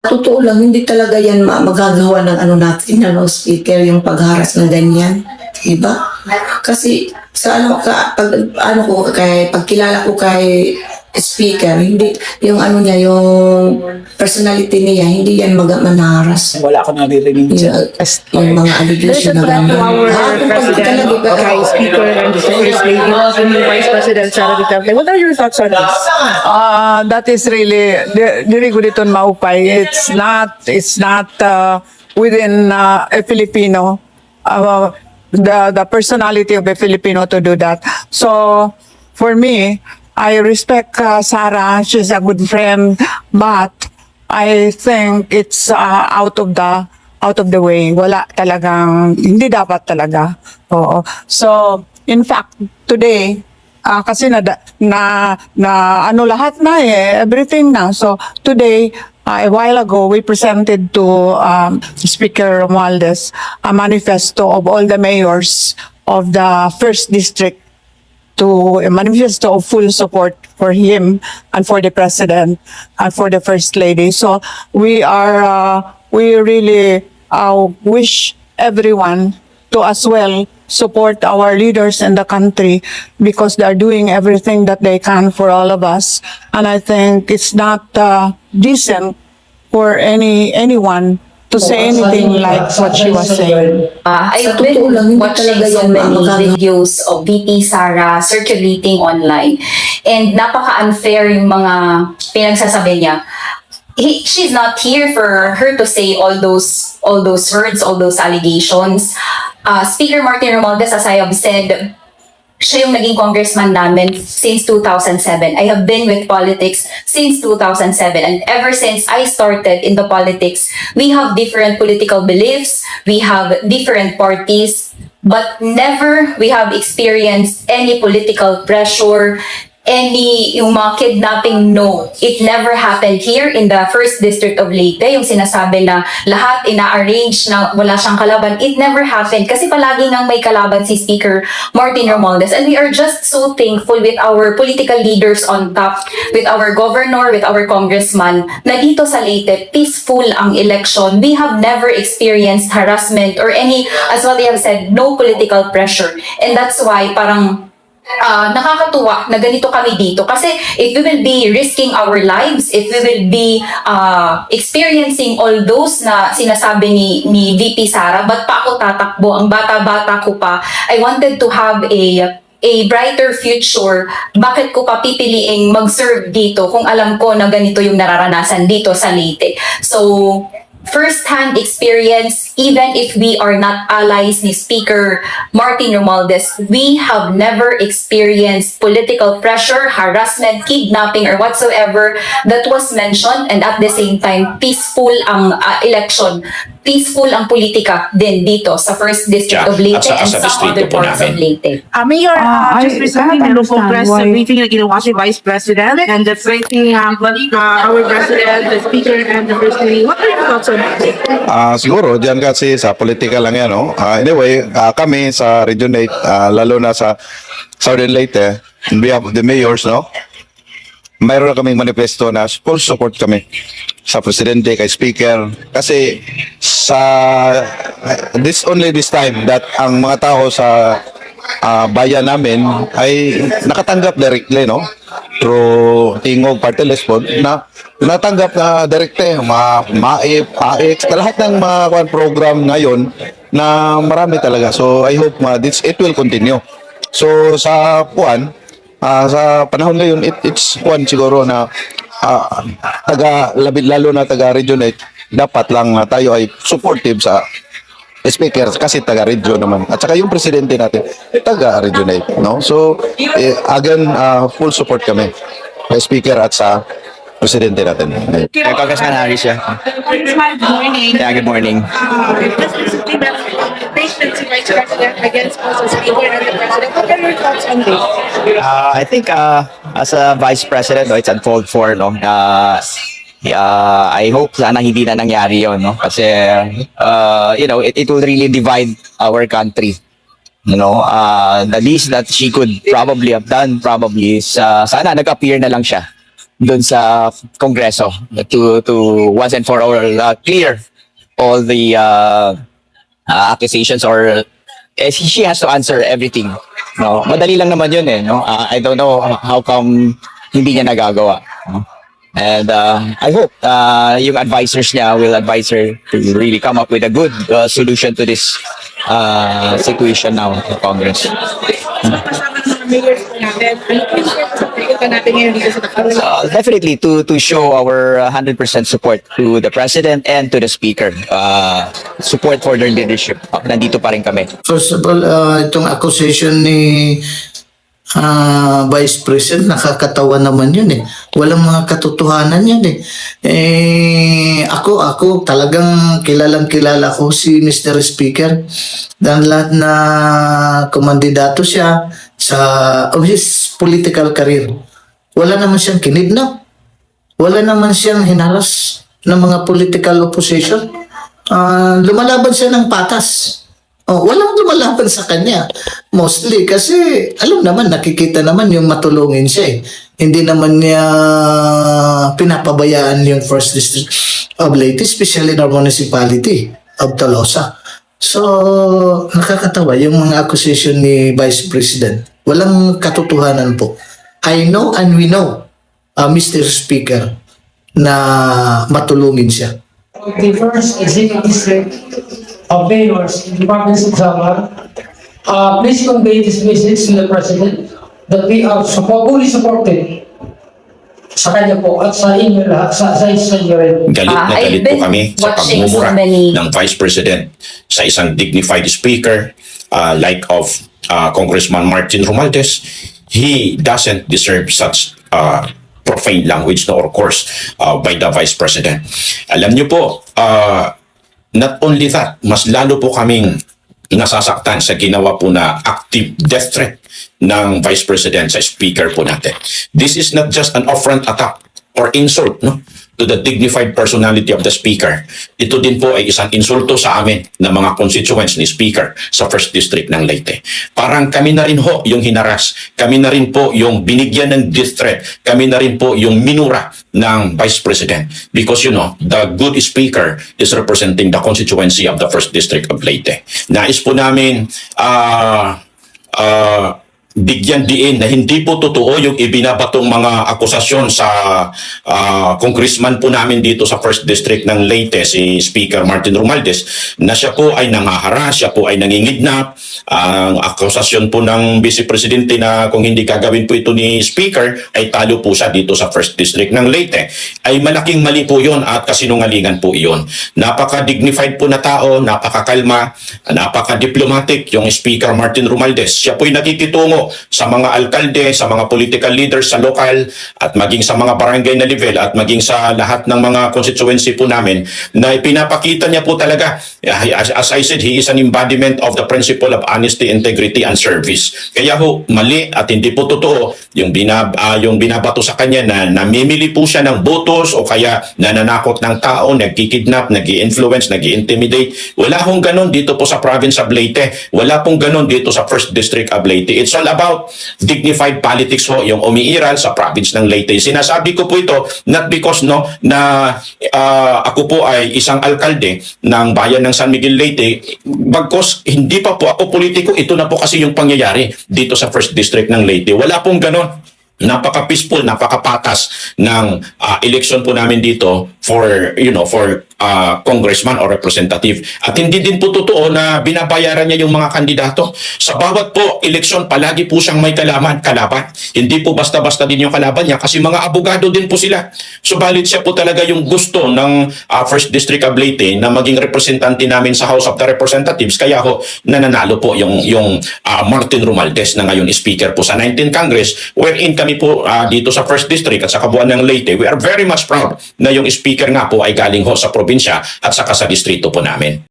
Totoo lang, hindi talaga yan ma- magagawa ng ano natin, ano, speaker, yung pagharas na ganyan. Diba? Kasi sa ano, ka, pag, ano ko, kay, pagkilala ko kay speaker, hindi, yung ano niya, yung personality niya, hindi yan mag manaharas. Wala ako naririnig Yung, dyan. yung mga allegation na gano'n. our Ah, kung President, pagkikalabi- okay, Speaker, and the First Lady, and the Vice President Sara Duterte. What are your thoughts on this? Uh, that is really di- diri ko dito maupay. It's not it's not uh, within uh, a Filipino uh, the the personality of a Filipino to do that. So for me, I respect uh, Sarah. She's a good friend, but I think it's uh, out of the out of the way. Wala talagang hindi dapat talaga. Oo. So in fact today Ah, kasi na, na, na ano lahat na eh, everything na. So today, ah, a while ago, we presented to um, Speaker Romualdez a manifesto of all the mayors of the first district to manifest of full support for him and for the president and for the first lady. So we are, uh, we really uh, wish everyone to as well support our leaders in the country because they're doing everything that they can for all of us. And I think it's not uh, decent for any anyone to say anything like what she was saying. Uh, Sa I've totoo lang, been hindi watching talaga so yan many makakagawa. videos of VP Sara circulating online. And napaka-unfair yung mga pinagsasabi niya. He, she's not here for her to say all those all those words, all those allegations. Uh, Speaker Martin Romualdez, as I have said, siya yung naging congressman namin since 2007. I have been with politics since 2007 and ever since I started in the politics, we have different political beliefs, we have different parties, but never we have experienced any political pressure, any yung mga kidnapping, no. It never happened here in the first district of Leyte, yung sinasabi na lahat ina-arrange na wala siyang kalaban. It never happened kasi palagi nang may kalaban si Speaker Martin Romualdez and we are just so thankful with our political leaders on top, with our governor, with our congressman, na dito sa Leyte, peaceful ang election. We have never experienced harassment or any, as what they have said, no political pressure. And that's why parang ah, nakakatuwa na ganito kami dito. Kasi if we will be risking our lives, if we will be ah, experiencing all those na sinasabi ni, ni VP Sara, ba't pa ako tatakbo? Ang bata-bata ko pa. I wanted to have a a brighter future, bakit ko pa pipiliing mag-serve dito kung alam ko na ganito yung nararanasan dito sa Leyte? So, first-hand experience, even if we are not allies ni Speaker Martin Romualdez, we have never experienced political pressure, harassment, kidnapping, or whatsoever that was mentioned. And at the same time, peaceful ang uh, election, peaceful ang politika din dito sa first district of Leyte At sa- and sa some distrito other po parts of namin. Leyte. Uh, Mayor, uh, Ah, just I recently, can't meron pong understand press why- briefing na ginawa si Vice President and the threatening um, uh, our President, the Speaker, and the First Lady. What are your thoughts on this? Ah, siguro diyan kasi sa politika lang 'yan, no. Ah, anyway, ah, kami sa Region 8, ah, lalo na sa Southern Leyte, on behalf of the mayors, no. Mayroon na kaming manifesto na full support kami sa presidente kay speaker kasi sa this only this time that ang mga tao sa ah, bayan namin ay nakatanggap directly no through tingog party list na natanggap na direkte ma MAIP, AX, lahat ng mga program ngayon na marami talaga. So I hope ma this it will continue. So sa puan ah, sa panahon ngayon it, it's one siguro na ah, taga labi- lalo na taga region 8 dapat lang na tayo ay supportive sa speaker kasi taga region naman at saka yung presidente natin taga region 8 no so eh, again ah, full support kami kay speaker at sa presidente natin Kay Congressman Harris siya. Congressman, good morning. Yeah, good morning. Vice President against po sa Speaker and the President. What are your thoughts on this? Uh, I think uh, as a vice president, no, it's uncalled for, no? Uh, uh, I hope sana hindi na nangyari yon, no? Kasi, uh, you know, it, it will really divide our country. You know, uh, the least that she could probably have done probably is uh, sana nag-appear na lang siya dun sa Kongreso to to once and for all uh, clear all the uh, uh, accusations or eh, she has to answer everything. No, madali lang naman yun eh. No, Uh, I don't know how come hindi niya nagagawa. No? And uh, I hope uh, yung advisors niya will advise her to really come up with a good uh, solution to this uh, situation now in Congress. Mayors po natin. Ano po yung sasabihin natin ngayon dito sa Tacloban? Uh, definitely to to show our uh, 100% support to the president and to the speaker. Uh, support for their leadership. Uh, nandito pa rin kami. First of all, uh, itong accusation ni ah, Vice President, nakakatawa naman yun eh. Walang mga katotohanan yan eh. Eh, ako, ako talagang kilalang kilala ko si Mr. Speaker. Dahil lahat na kumandidato siya sa of his political career. Wala naman siyang kinidnap. Wala naman siyang hinaras ng mga political opposition. Ah, lumalaban siya ng patas. Oh, walang lumalaban sa kanya. Mostly kasi alam naman nakikita naman yung matulungin siya eh. Hindi naman niya pinapabayaan yung first district of Leyte, especially in our municipality of Tolosa. So, nakakatawa yung mga accusation ni Vice President. Walang katotohanan po. I know and we know, uh, Mr. Speaker, na matulungin siya. the first executive of mayors in the province of Samar. Uh, please convey this message to the president that we are support, fully supported sa kanya po at sa inyo lahat, sa, sa, sa inyo rin. Galit Ah, na I've galit po kami sa so pagmumura many- ng Vice President sa isang dignified speaker uh, like of uh, Congressman Martin Romualdez. He doesn't deserve such uh, profane language no, or course uh, by the Vice President. Alam niyo po, uh, not only that, mas lalo po kaming nasasaktan sa ginawa po na active death threat ng Vice President sa speaker po natin. This is not just an upfront attack or insult no to the dignified personality of the speaker. Ito din po ay isang insulto sa amin ng mga constituents ni speaker sa first district ng Leyte. Parang kami na rin ho yung hinaras. Kami na rin po yung binigyan ng death threat. Kami na rin po yung minura ng vice president because you know the good speaker is representing the constituency of the first district of Leyte. Nais po namin ah ah, bigyan diin na hindi po totoo yung ibinabatong mga akusasyon sa ah, congressman po namin dito sa first district ng Leyte si Speaker Martin Romualdez na siya po ay nangaharas, siya po ay nangingidnap. Ang akusasyon po ng Vice Presidente na kung hindi gagawin po ito ni Speaker ay talo po siya dito sa first district ng Leyte. Ay malaking mali po yon at kasinungalingan po iyon. Napaka-dignified po na tao, napakakalma, napaka-diplomatic yung Speaker Martin Romualdez. Siya po'y nakikitungo sa mga alkalde, sa mga political leaders sa lokal at maging sa mga barangay na level at maging sa lahat ng mga constituency po namin na ipinapakita niya po talaga. As, as I said, he is an embodiment of the principle of honesty, integrity, and service. Kaya ho, mali at hindi po totoo yung, binab, ah, yung binabato sa kanya na namimili po siya ng botos o kaya nananakot ng tao, nagkikidnap, nag influence nag intimidate Wala hong ganon dito po sa province of Leyte. Wala pong ganon dito sa first district of Leyte. It's all about dignified politics ho, yung umiiral sa province ng Leyte. Sinasabi ko po ito not because no na ah, ako po ay isang alkalde ng bayan ng San Miguel Leyte bagkos hindi pa po ako politiko ito na po kasi yung pangyayari dito sa first district ng Leyte. Wala pong ganon napaka-peaceful, napakapatas ng ah, election po namin dito for, you know, for ah, congressman or representative. At hindi din po totoo na binabayaran niya yung mga kandidato. Sa bawat po eleksyon, palagi po siyang may kalaman, kalaban. Hindi po basta-basta din yung kalaban niya kasi mga abogado din po sila. Subalit siya po talaga yung gusto ng ah, First District of Leyte na maging representante namin sa House of the Representatives. Kaya ho, nananalo po yung, yung ah, Martin Romualdez na ngayon speaker po sa 19th Congress wherein kami po ah, dito sa First District at sa kabuuan ng Leyte, we are very much proud na yung speaker nga po ay galing ho sa probinsya at saka sa distrito po namin.